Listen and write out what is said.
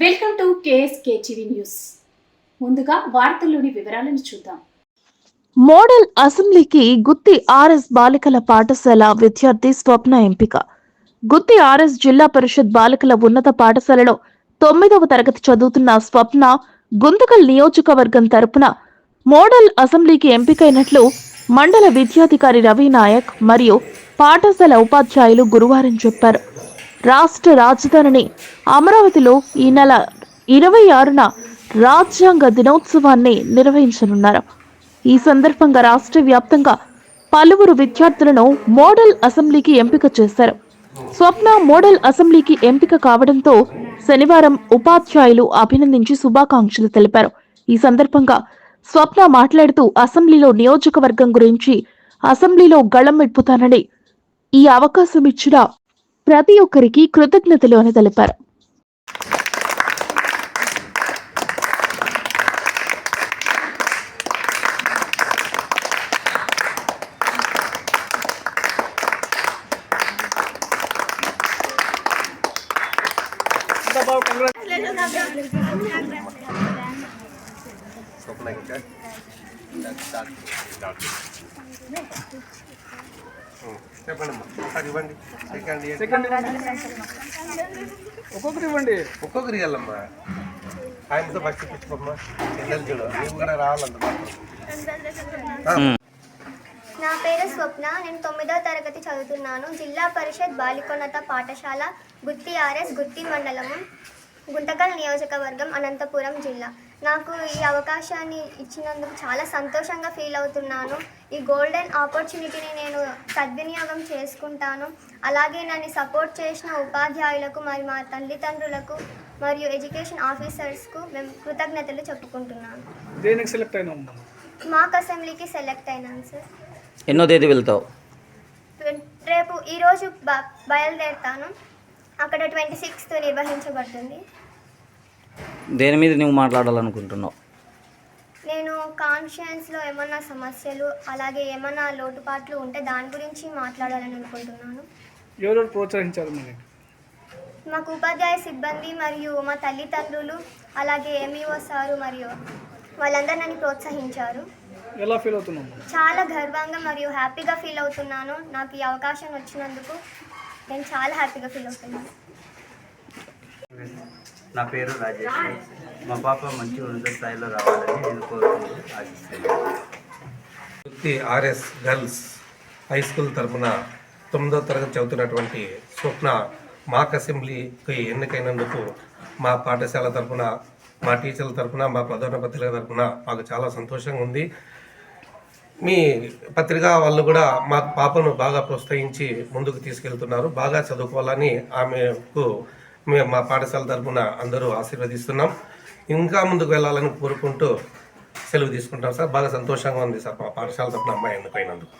Welcome to KSK TV news. ముందుగా వార్తల్లోని వివరాలను చూద్దాం. మోడల్ అసెంబ్లీకి గుత్తి ఆర్ఎస్ బాలికల పాఠశాల విద్యార్థి స్వప్న ఎంపిక. గుత్తి ఆర్ఎస్ జిల్లా పరిషత్ బాలికల ఉన్నత పాఠశాలలో తొమ్మిదవ తరగతి చదువుతున్న స్వప్న గుంతకల్ నియోజకవర్గం తరపున మోడల్ అసెంబ్లీకి ఎంపికైనట్లు మండల విద్యాధికారి రవి నాయక్ మరియు పాఠశాల ఉపాధ్యాయులు గురువారం చెప్పారు. రాష్ట్ర రాజధానిని అమరావతిలో ఈ నెల ఇరవై ఆరున రాజ్యాంగ దినోత్సవాన్ని నిర్వహించనున్నారు. ఈ సందర్భంగా రాష్ట్ర వ్యాప్తంగా పలువురు విద్యార్థులను మోడల్ అసెంబ్లీకి ఎంపిక చేశారు. స్వప్న మోడల్ అసెంబ్లీకి ఎంపిక కావడంతో శనివారం ఉపాధ్యాయులు అభినందించి శుభాకాంక్షలు తెలిపారు. ఈ సందర్భంగా స్వప్న మాట్లాడుతూ అసెంబ్లీలో నియోజకవర్గం గురించి అసెంబ్లీలో గళం విప్పుతానని ఈ అవకాశం ఇచ్చిన ప్రతి ఒక్కరికి కృతజ్ఞతలు అని తెలిపారు స్వప్న ఇంకా చెప్పండి అమ్మా ఒకసారి ఇవ్వండి. సెకండ్ ఇయర్ సెకండ్ ఒక్కొక్కటి ఇవ్వండి. ఒక్కొక్కరికి వెళ్ళమ్మా ఆయనతో ఫస్ట్ పిచ్చుకోమ్మా పిల్లలు చూడు. నువ్వు కూడా రావాలంట నా పేరు స్వప్న. నేను తొమ్మిదవ తరగతి చదువుతున్నాను. జిల్లా పరిషత్ బాలికోన్నత పాఠశాల గుత్తి ఆర్ఎస్ గుత్తి మండలము గుంటకల్ నియోజకవర్గం అనంతపురం జిల్లా. నాకు ఈ అవకాశాన్ని ఇచ్చినందుకు చాలా సంతోషంగా ఫీల్ అవుతున్నాను. ఈ గోల్డెన్ ఆపర్చునిటీని నేను సద్వినియోగం చేసుకుంటాను. అలాగే నన్ను సపోర్ట్ చేసిన ఉపాధ్యాయులకు మరియు మా తల్లిదండ్రులకు మరియు ఎడ్యుకేషన్ ఆఫీసర్స్కు మేము కృతజ్ఞతలు చెప్పుకుంటున్నాను. దేనికి సెలెక్ట్ అయినాం మాక్ అసెంబ్లీకి సెలెక్ట్ అయినాను సార్. ఎన్నో తేదీ వెళ్తావు? రేపు ఈరోజు బ బయలుదేరుతాను. అక్కడ ట్వంటీ సిక్స్త్ నిర్వహించబడుతుంది. దేని మీద నువ్వు మాట్లాడాలనుకుంటున్నావు? నేను కాన్షియన్స్లో ఏమన్నా సమస్యలు అలాగే ఏమన్నా లోటుపాట్లు ఉంటే దాని గురించి మాట్లాడాలని అనుకుంటున్నాను. ఎవరెవరు ప్రోత్సహించారు మనకి మాకు ఉపాధ్యాయ సిబ్బంది మరియు మా తల్లిదండ్రులు అలాగే ఎంఈఓ సారు మరియు వాళ్ళందరూ నన్ను ప్రోత్సహించారు. ఎలా ఫీల్ అవుతున్నాం చాలా గర్వంగా మరియు హ్యాపీగా ఫీల్ అవుతున్నాను. నాకు ఈ అవకాశం వచ్చినందుకు నేను చాలా హ్యాపీగా ఫీల్ అవుతున్నాను. నా పేరు రాజేష్. మా పాప మంచి ఉన్నత స్థాయిలో రావాలని నేను కోరుకుంటూ ఆశిస్తున్నాను. ఆర్ఎస్ గర్ల్స్ హై స్కూల్ తరఫున తొమ్మిదో తరగతి చదువుతున్నటువంటి స్వప్న మాక్ అసెంబ్లీకి ఎన్నికైనందుకు మా పాఠశాల తరఫున మా టీచర్ల తరఫున మా ప్రధాన పత్రిక తరఫున మాకు చాలా సంతోషంగా ఉంది. మీ పత్రిక వాళ్ళు కూడా మా పాపను బాగా ప్రోత్సహించి ముందుకు తీసుకెళ్తున్నారు. బాగా చదువుకోవాలని ఆమెకు మేము మా పాఠశాల తరఫున అందరూ ఆశీర్వదిస్తున్నాం. ఇంకా ముందుకు వెళ్ళాలని కోరుకుంటూ సెలవు తీసుకుంటాం సార్. బాగా సంతోషంగా ఉంది సార్ మా పాఠశాల తరఫున అమ్మాయి ఎన్నికైనందుకు